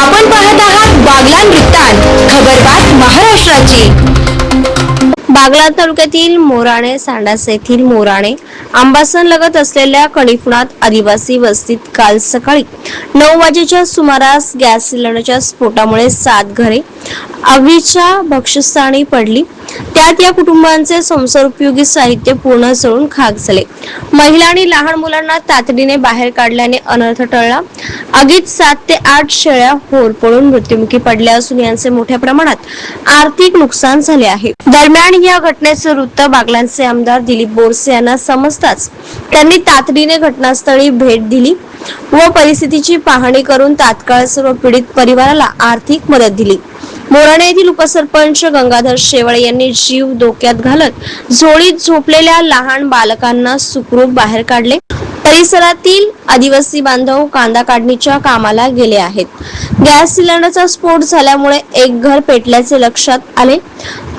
आपण पाहत आहात बागला वृत्तांत खबरबात महाराष्ट्राची. बागलाण तालुक्यातील मोराणे सांडास येथील मोराणे आंबासन लगत असलेल्या कणिफुणात आदिवासी वस्तीत काल सकाळी नऊ वाजेच्या सुमारास गॅस सिलेंडरच्या स्फोटामुळे सात घरे आगीच्या भक्षस्थानी पडली. त्यात या कुटुंबांचे संसारोपयोगी साहित्य पूर्ण जळून खाक झाले. महिला आणि लहान मुलांना तातडीने बाहेर काढल्याने अनर्थ टळला. आगीत सात ते आठ शेळ्या होरपळून मृत्युमुखी पडल्या असून यांचे मोठ्या प्रमाणात आर्थिक नुकसान झाले आहे. दरम्यान या घटनेचे वृत्त बागलांचे आमदार दिलीप बोरसे यांना समजताच त्यांनी तातडीने घटनास्थळी भेट दिली व परिस्थितीची पाहणी करून तात्काळ सर्व पीडित परिवाराला आर्थिक मदत दिली. मोराणे येथील उपसरपंच गंगाधर शेवाळे यांनी जीव धोक्यात घालत झोळीत झोपलेल्या लहान बालकांना सुखरूप बाहेर काढले. परिसरातील आदिवासी बांधव कांदा काढणीच्या कामाला गेले आहेत. गॅस सिलेंडरचा स्फोट झाल्यामुळे एक घर पेटल्याचे लक्षात आले.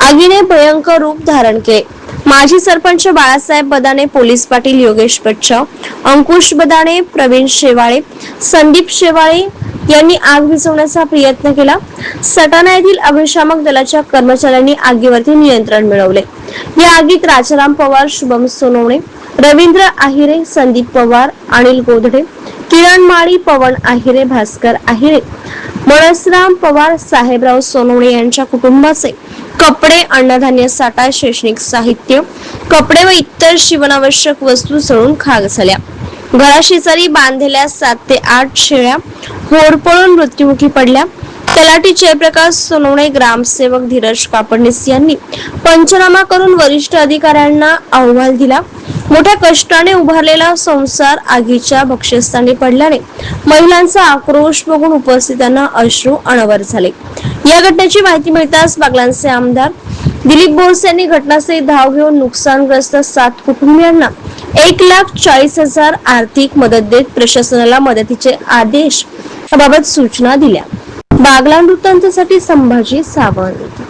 आगीने भयंकर रूप धारण केले. माजी सरपंच बाळासाहेब बदाने पोलीस पाटील योगेश बच्चाव अंकुश बदाने प्रवीण शेवाळे संदीप शेवाळे यांनी आग विझवण्याचा प्रयत्न केला. सटाणा येथील अग्निशामक दलाच्या कर्मचाऱ्यांनी आगीवरती नियंत्रण मिळवले. या आगीत राजाराम पवार शुभम सोनवणे रवींद्र आहिरे संदीप पवार अनिल गोधडे किरण माळी पवन आहिरे भास्कर आहिरे मनसराम पवार साहेबराव सोनवणे यांच्या कुटुंबाचे कपडे अन्नधान्य साठा शैक्षणिक साहित्य कपडे व इतर जीवनावश्यक वस्तू जळून खाग झाल्या. घराशेजारी बांधलेल्या सात ते आठ शेळ्या होरपळून मृत्युमुखी पडल्या. तलाठी जयप्रकाश सोनवणे ग्रामसेवक धीरज कापडणीस यांनी पंचनामा करून वरिष्ठ अधिकाऱ्यांना अहवाल दिला. मोठ्या कष्टाने उभारलेला संसार आगीच्या भक्ष्यस्थानी पडल्याने महिलांचा आक्रोश बघून उपस्थितांना अश्रू अनावर झाले. या घटनेची माहिती मिळताच बागलांचे आमदार दिलीप बोस यांनी घटनास्थळी धाव घेऊन नुकसानग्रस्त सात कुटुंबियांना एक लाख चाळीस हजार आर्थिक मदत देत प्रशासनाला मदतीचे आदेश याबाबत सूचना दिल्या. बागलाण वृत्तांतासाठी संभाजी सावंत.